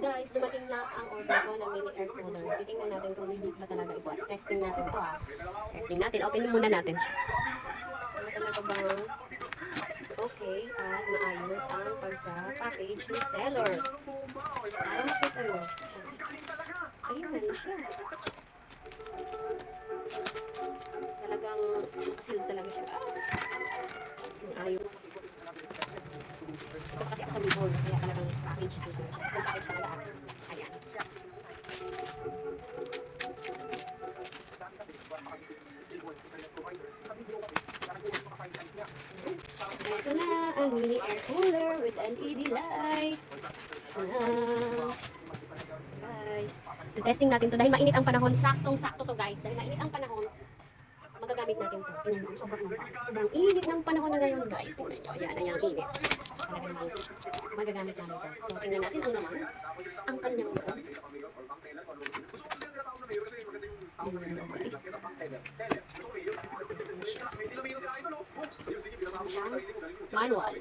Guys, dumating na ang order ko ng mini air cooler. Titingnan natin kung legit ba talaga ito. At testing natin to ah. Testing natin. Open muna natin. Ano talaga bang okay at maayos ang pagka-package ni seller. Para makita mo. Ayun na siya. Talagang sealed talaga siya. Ang ayos. Ito kasi ako sa before, kaya talagang package ano Ayan. Ito na ang mini air cooler with LED light. Guys, testing natin to dahil mainit ang panahon. Saktong-sakto to guys. Dahil mainit ang panahon, magagamit natin to. Tingnan mo, sobrang, sobrang init ng panahon na ngayon guys. Tingnan nyo, yan ay ang init. Talagang namang magagamit natin to. So, tingnan natin ang naman, ang kanyang loob. Tingnan mo guys. Manual.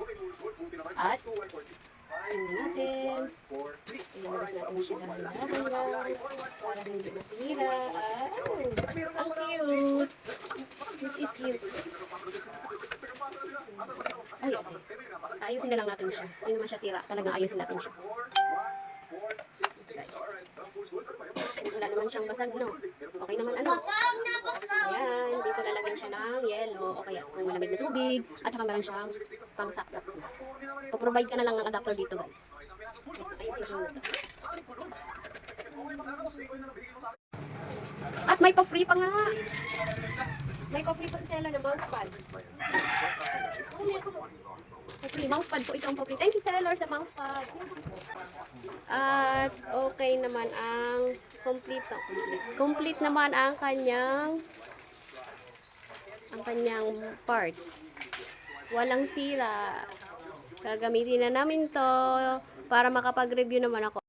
At, tingnan natin. Ilabas natin siya dahan-dahan para hindi masira. Ah, ang cute! Cute. Ay, okay. Ayusin na lang natin siya. Hindi naman siya sira. Talagang ayusin natin siya. Guys. Wala naman siyang basag, no? Okay naman, ano? Basag na basag! Ayan, dito lalagyan siya ng yellow o kaya kung malamig na tubig at saka meron siyang pang-saksak. Puprovide ka na lang ng adapter dito, guys. Ayusin ko ito. At may pa-free pa nga. May pa-free pa sa seller na mousepad. Pa-free, mousepad po ito ang pa-free. Thank you seller sa mousepad. At okay naman ang complete na complete. Complete naman ang kanyang ang kanyang parts. Walang sira. Gagamitin na namin to para makapag-review naman ako